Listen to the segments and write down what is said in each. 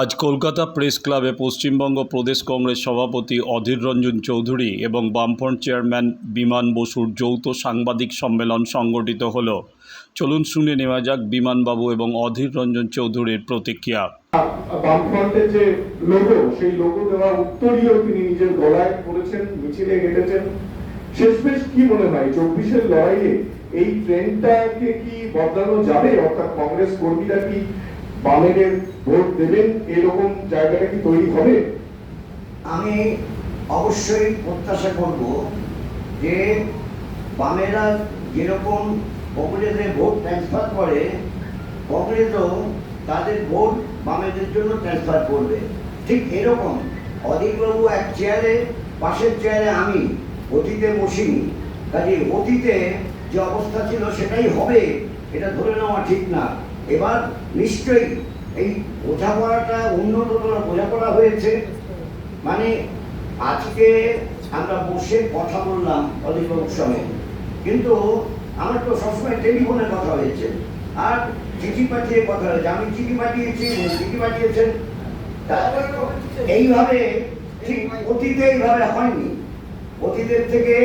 আজ কলকাতা প্রেস ক্লাবে পশ্চিমবঙ্গ প্রদেশ কংগ্রেস সভাপতি অধীর রঞ্জন চৌধুরী এবং বামফ্রন্ট চেয়ারম্যান বিমান বসুর যৌথ সাংবাদিক সম্মেলন সংগঠিত হল। চলুন শুনে নেওয়া যাক বিমানবাবু এবং অধীর রঞ্জন চৌধুরীর প্রতিক্রিয়া। বামফ্রন্টের যে লোগো সেই লোগো দেওয়া উত্তরীয় তিনি নিজের গলায় পড়েছেন মিছিলে হেঁটেছেন শেষমেশ কি মনে হয়, চব্বিশের লড়াইয়ে এই কি বদলানো যাবে? অর্থাৎ কংগ্রেস কর্মীরা কি বামেদের ভোট দেবেন, এরকম জায়গাটা কি তৈরি হবে? আমি অবশ্যই প্রত্যাশা করব যে বামেরা যেরকম কংগ্রেসে ভোট ট্রান্সফার করে, কংগ্রেসও তাদের ভোট বামেদের জন্য ট্রান্সফার করবে। ঠিক এরকম অধীরবাবু এক চেয়ারে পাশের চেয়ারে আমি, অতীতে বসিনি। কাজে অতীতে যে অবস্থা ছিল সেটাই হবে, এটা ধরে নেওয়া ঠিক না। এবার নিশ্চয়ই এই বোঝাপড়াটা উন্নততর বোঝাপড়া হয়েছে। মানে আজকে আমরা বসে কথা বললাম অধিবাবুর সঙ্গে কিন্তু আমার তো সবসময় টেলিফোনে কথা হয়েছে। আর চিঠি পাঠিয়ে কথা হয়েছে। আমি চিঠি পাঠিয়েছি চিঠি পাঠিয়েছেন। এইভাবে ঠিক অতীতে এইভাবে হয়নি। অতীতের থেকে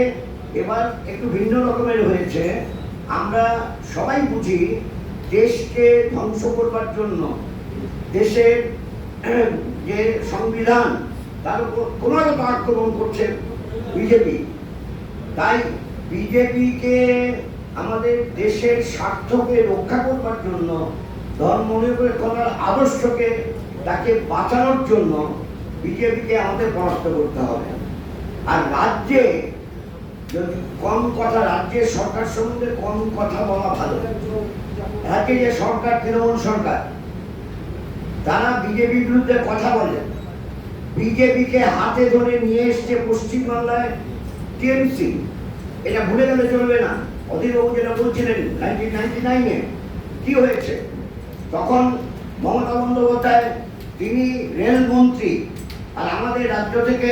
এবার একটু ভিন্ন রকমের হয়েছে। আমরা সবাই বুঝি দেশকে ধ্বংস করবার জন্য দেশের যে সংবিধান, তার উপর ক্রমাগত আক্রমণ করছে বিজেপি। তাই বিজেপিকে আমাদের দেশের স্বার্থকে রক্ষা করবার জন্য, ধর্ম নিরপেক্ষতার আদর্শকে তাকে বাঁচানোর জন্য বিজেপিকে আমাদের পরাস্ত করতে হবে। আর রাজ্যে যদি কম কথা, রাজ্যের সরকার সম্বন্ধে কম কথা বলা ভালো। রাজ্যে যে সরকার তৃণমূল সরকার তারা বিজেপির বিরুদ্ধে কথা বলে। বিজেপিকে হাতে ধরে নিয়ে এসছে পশ্চিমবাংলায় টিএমসি। এটা ভুলে গেলে চলবে না। অধীরবাবু যেটা বলছিলেন নাইনটিন নাইনটি নাইনে হয়েছে? তখন মমতা বন্দ্যোপাধ্যায় তিনি রেলমন্ত্রী আর আমাদের রাজ্য থেকে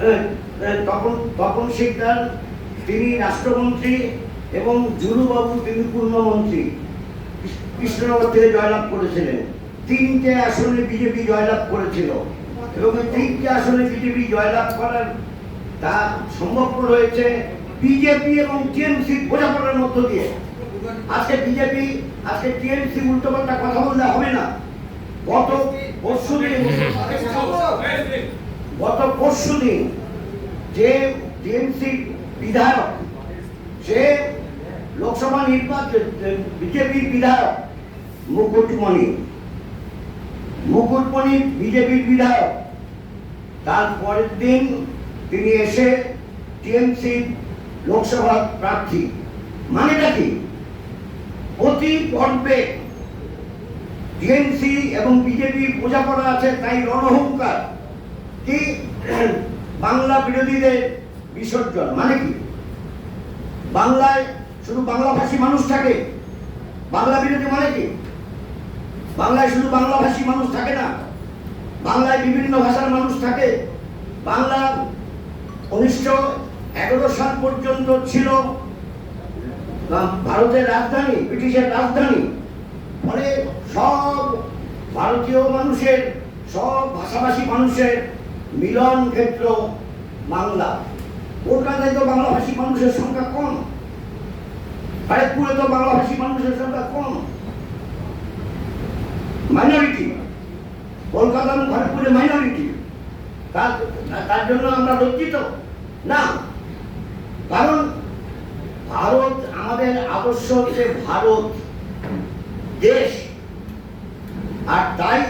আহ, তপন শিকদার তিনি রাষ্ট্রমন্ত্রী এবং জুলুবাবু তিনি পূর্ণমন্ত্রী। কৃষ্ণনগর থেকে জয়লাভ করেছিলেন। তিনটে আসনে বিজেপি জয়লাভ করেছিল। এবং এই তিনটে আসনে বিজেপি জয়লাভ করার তা সম্ভবপর হয়েছে বিজেপি এবং টিএমসি বোঝাপড়ার মধ্য দিয়ে। আজকে বিজেপি, আজকে টিএমসি উল্টোপাল্টা কথা বললে হবে না। গত পরশু গত পরশু যে টিএমসি বিধায়ক, সে লোকসভা নির্বাচন বিজেপির বিধায়ক মুকুটমণি। মুকুটমণি বিজেপির বিধায়ক। তার পরের দিন তিনি এসে টিএমসি লোকসভা প্রার্থী। মানেটা কি? অতি পর্বে টিএমসি এবং বিজেপির বোঝাপড়া আছে, তাই রণহুঙ্কার। কি বাংলা বিরোধীদের বিসর্জন মানে কি? বাংলায় শুধু বাংলাভাষী মানুষ থাকে। বাংলা বিরোধী মানে কি? বাংলায় শুধু বাংলাভাষী মানুষ থাকে না, বাংলায় বিভিন্ন ভাষার মানুষ থাকে। বাংলা উনিশশো এগারো সাল পর্যন্ত ছিল ভারতের রাজধানী, ব্রিটিশের রাজধানী। ফলে সব ভারতীয় মানুষের, সব ভাষাভাষী মানুষের মিলন ক্ষেত্র বাংলা। কলকাতায় তো বাংলাভাষী মানুষের সংখ্যা কম। ব্যারাকপুরে তো বাংলাভাষী মানুষের সংখ্যা কম। মাইনরিটি কলকাতা খড়গপুরে মাইনরিটি তার জন্য আমরা লজ্জিত। না। কারণ ভারত আমাদের আদর্শ হচ্ছে ভারত দেশ। আর তাই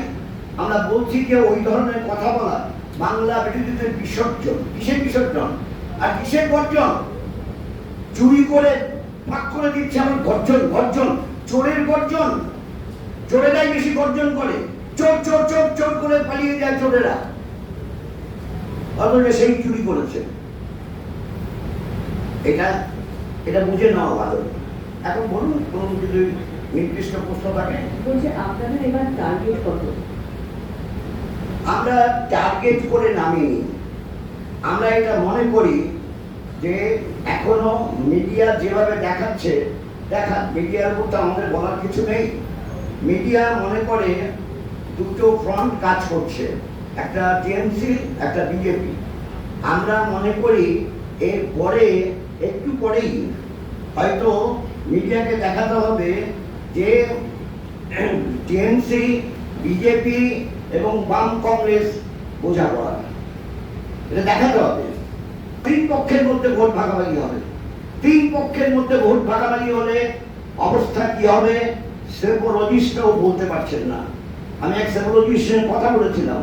আমরা বলছি যে ওই ধরনের কথা বলা বাংলা বিরোধীদের বিসর্জন। কিসের বিসর্জন? আর কিসের গর্জন চুরি করে ফাঁক করে দিচ্ছে আমার গর্জন গর্জন। চোরের গর্জন। চোরেরাই বেশি গর্জন করে। চোর চোর চোর চোর করে পালিয়ে যায় চোরেরা। অথচ সেই চুরি করেছে। এটা এটা বুঝে নেওয়া ভালো। এখন বলুন কোনো যদি নির্দিষ্ট প্রশ্ন থাকে? বলছে আপনাদের এবার টার্গেট কত? আমরা টার্গেট করে নামিনি আমরা এটা মনে করি যে এখনও মিডিয়া যেভাবে দেখাচ্ছে, দেখা, মিডিয়ার উপর তো আমাদের বলার কিছু নেই। মিডিয়া মনে করে দুটো ফ্রন্ট কাজ করছে, একটা টিএমসি একটা বিজেপি আমরা মনে করি এর পরে একটু পরেই হয়তো মিডিয়াকে দেখাতে হবে যে টিএমসি বিজেপি এবং বাম কংগ্রেস বোঝাপড়া এটা দেখাতে হবে। তিন পক্ষের মধ্যে ভোট ভাগাভাগি হবে। তিন পক্ষের মধ্যে ভোট ভাগাভাগি হলে অবস্থা কি হবে সেপোলজিস্টও বলতে পারছেন না। আমি এক সেপোলজিস্টের কথা বলেছিলাম।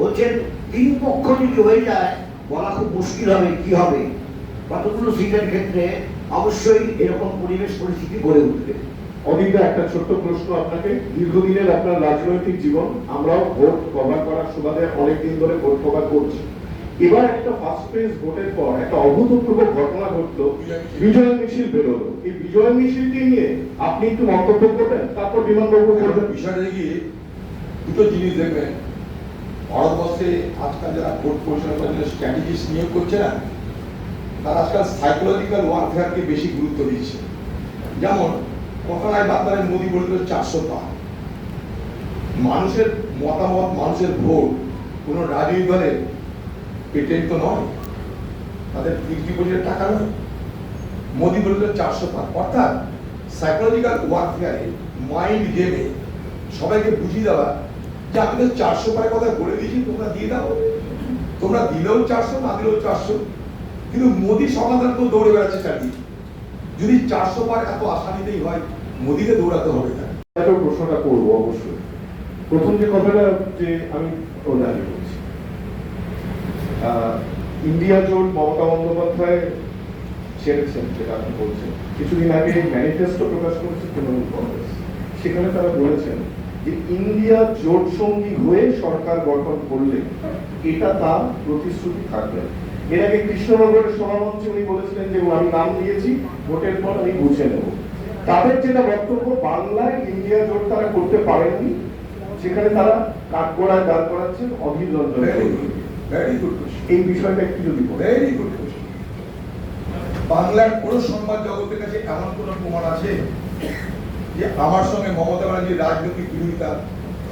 বলছেন, তিন পক্ষ যদি হয়ে যায়, বলা খুব মুশকিল হবে, কি হবে? কতগুলো সিটের ক্ষেত্রে অবশ্যই এরকম পরিবেশ পরিস্থিতি গড়ে উঠবে। অদিতা একটা ছোট্ট প্রশ্ন আপনাকে। দীর্ঘদিনের আপনার রাজনৈতিক জীবন, আমরাও ভোট কভার করার সুবাদে অনেকদিন ধরে ভোট কভার করছি। এবার একটা ফার্স্ট ফেজ ভোটের পর একটা অভূতপূর্ব ঘটনা ঘটলো। বিজয় মিছিল বেরোলো। এই বিজয় মিছিলকে নিয়ে আপনি একটু মন্তব্য করবেন? তারপর বিমানবাবু করবেন। বিষয়টা কি দুটো জিনিস দেখবেন। ভারতবর্ষে আজকাল যারা ভোট পরিচালনা করার স্ট্র্যাটেজিস্ট নিয়োগ করছে না তারা আজকাল সাইকোলজিক্যাল ওয়ারফেয়ারকে বেশি গুরুত্ব দিচ্ছে। যেমন কথায় বার্তায় মোদী বলছিল চারশো পার মানুষের মতামত মানুষের ভোট কোনো রাজনৈতিক দলের পেটেন্ট তো নয়। তাদের ফিক্সড ডিপোজিটের টাকা নয়। মোদী বলছিল চারশো পার অর্থাৎ সাইকোলজিক্যাল ওয়ারফেয়ারে মাইন্ড গেমে সবাইকে বুঝিয়ে দেওয়া যে আমি তো চারশো পায়ের কথা বলে দিয়েছি তোমরা দিয়ে দাও। তোমরা দিলেও চারশো না দিলেও চারশো। কিন্তু মোদী সমাধান তো দৌড়ে বেড়াচ্ছে চারিদিকে। যদি চারশো পার এত আশা নিতেই হয় মোদীকে দৌড়াতে হবে না প্রশ্নটা করব অবশ্যই। প্রথম যে কথাটা যে আমি আহ, ইন্ডিয়া জোট মমতা বন্দ্যোপাধ্যায় ছেড়েছেন, যেটা আপনি বলছেন। কিছুদিন আগে ম্যানিফেস্টো প্রকাশ করেছে তৃণমূল কংগ্রেস। সেখানে তারা বলেছেন যে ইন্ডিয়া জোট সঙ্গী হয়ে সরকার গঠন করলে এটা তার প্রতিশ্রুতি থাকবে। এর আগে কৃষ্ণনগরের সভামঞ্চে উনি বলেছিলেন যে আমি নাম দিয়েছি, ভোটের পর আমি বুঝে নেব। তাদের যেটা বক্তব্য, বাংলায় ইন্ডিয়া জোট তারা করতে পারেননি সেখানে তারা কাঠগোড়ায় দাঁড় করাচ্ছেন Adhir Ranjan very good question এই বিষয়টা একটু যদি ভেরি গুড কোশ্চেন বাংলার কোন সংবাদ জগতের কাছে এমন কোন প্রমাণ আছে যে আমার সঙ্গে মমতা ব্যানার্জির রাজনৈতিক বিরোধিতা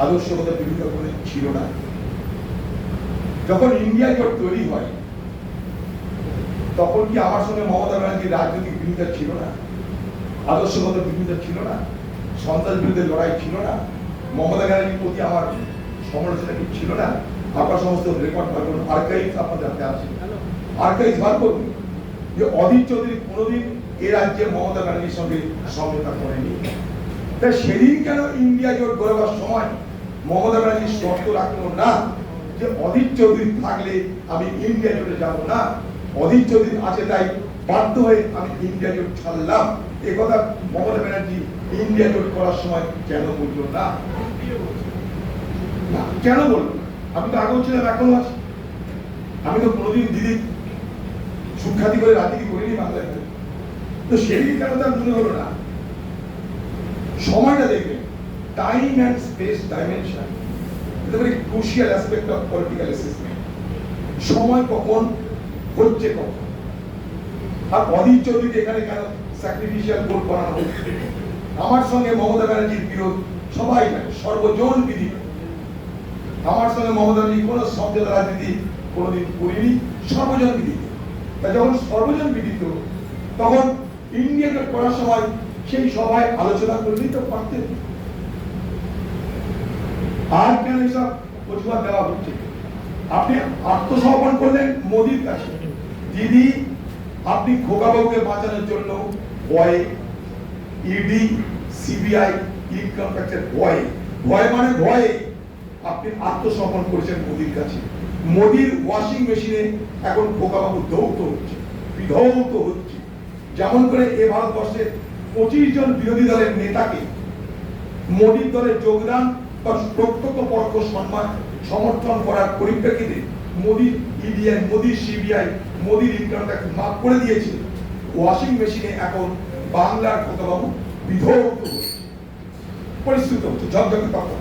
আদর্শগত বিরোধিতা করে ছিল না? যখন ইন্ডিয়া জোট তৈরি হয় তখন কি আমার সঙ্গে মমতা ব্যানার্জির রাজনৈতিক বিরোধিতা ছিল না? আদর্শগত বিরোধিতা ছিল না? সন্ত্রাস বিরুদ্ধে লড়াই ছিল না? মমতা ব্যানার্জির প্রতি আমার সমালোচনা কি ছিল না? আপনার সমস্ত রেকর্ড বার করুন আপনাদের হাতে আছে। বার করুন, যে অধীর চৌধুরী কোনোদিন এ রাজ্যে মমতা ব্যানার্জির সঙ্গে সমঝোতা করেনি। তাই সেদিন কেন ইন্ডিয়া জোট গড়বার সময় মমতা ব্যানার্জি শর্ত রাখল না যে অধীর চৌধুরী থাকলে আমি ইন্ডিয়া জোটে যাব না? অধীর চৌধুরী আছে তাই বাধ্য হয়ে আমি ইন্ডিয়া জোট ছাড়লাম। এ কথা মমতা ব্যানার্জি ইন্ডিয়া জোট করার সময় কেন বলল না, কেন বলল? আমি তো আগেও ছিলাম এখনও আছি। আমি তো কোনোদিন দিদি সুখ্যাতি করে করিনি বাংলায় তো কেন তার মনে হলো না? সময়টা time and space dimension crucial aspect of political assessment সময় কখন হচ্ছে কখন? আর অধীর চৌধুরীকে এখানে কেন স্যাক্রিফিশিয়াল বানানো হচ্ছে? আমার সঙ্গে মমতা ব্যানার্জির বিরোধ, সবাই জানে, সর্বজন বিদিত আমার সঙ্গে মমতা ব্যানার্জি কোনো সমঝোতা রাজনীতি কোনোদিন করিনি, সর্বজন বিদিত। তা যখন সর্বজন বিদিত, তখন ইন্ডিয়া জোট করার সময় সেই সভায় আলোচনা করলেই তো পারতেন। আর কেন অজুহাত দেওয়া হচ্ছে? আপনি আত্মসমর্পণ করলেন মোদির কাছে। দিদি, আপনি খোকাবাবুকে বাঁচানোর জন্য ভয়ে ইডি সিবিআই ইনকাম ট্যাক্সের ভয়ে। ভয় মানে ভয়ে। আপনি আত্মসমর্পণ করেছেন মোদির কাছে। মোদির ওয়াশিং মেশিনে এখন খোকাবাবু দৌত হচ্ছে বিধৌত হচ্ছে। যেমন করে এ ভারতবর্ষের পঁচিশ জন বিরোধী দলের নেতাকে মোদির দলে যোগদান বা প্রত্যক্ষ পরোক্ষ সম্মান সমর্থন করার পরিপ্রেক্ষিতে মোদীর ইডিআই মোদীর সিবিআই মোদীর ইনকাম ট্যাক্স মাফ করে দিয়েছে। ওয়াশিং মেশিনে এখন বাংলার খোকাবাবু বিধৌত। হচ্ছে পরিস্থিত হচ্ছে, ঝকঝকে তখন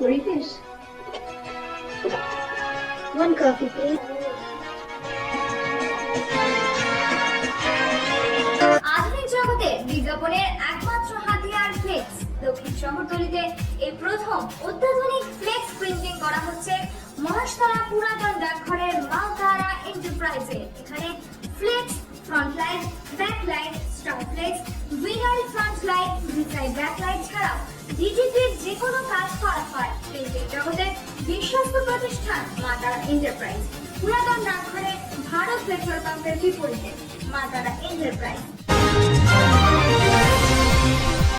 পরিবেশ ওয়ান কফি প্লিজ আধুনিক জগতে বিজ্ঞাপনের একমাত্র হাতিয়ার ফ্লেক্স দক্ষিণ শহরতলিতে এই প্রথম অত্যাধুনিক ফ্লেক্স প্রিন্টিং করা হচ্ছে মহেশতলা পুরাতন ডাকঘরের মালতারা এন্টারপ্রাইজে এখানে flex front light back light star flex vinyl front light ভিসাইড back light ছাড়াও ডিজিটির যে কোনো কাজ করা হয়। প্রিন্টিং জগতের বিশ্বস্ত প্রতিষ্ঠান মাতারা এন্টারপ্রাইজ। পুরাতন ডাকঘরে ভারত পেট্রোল পাম্পের বিপরীতে মাতারা এন্টারপ্রাইজ।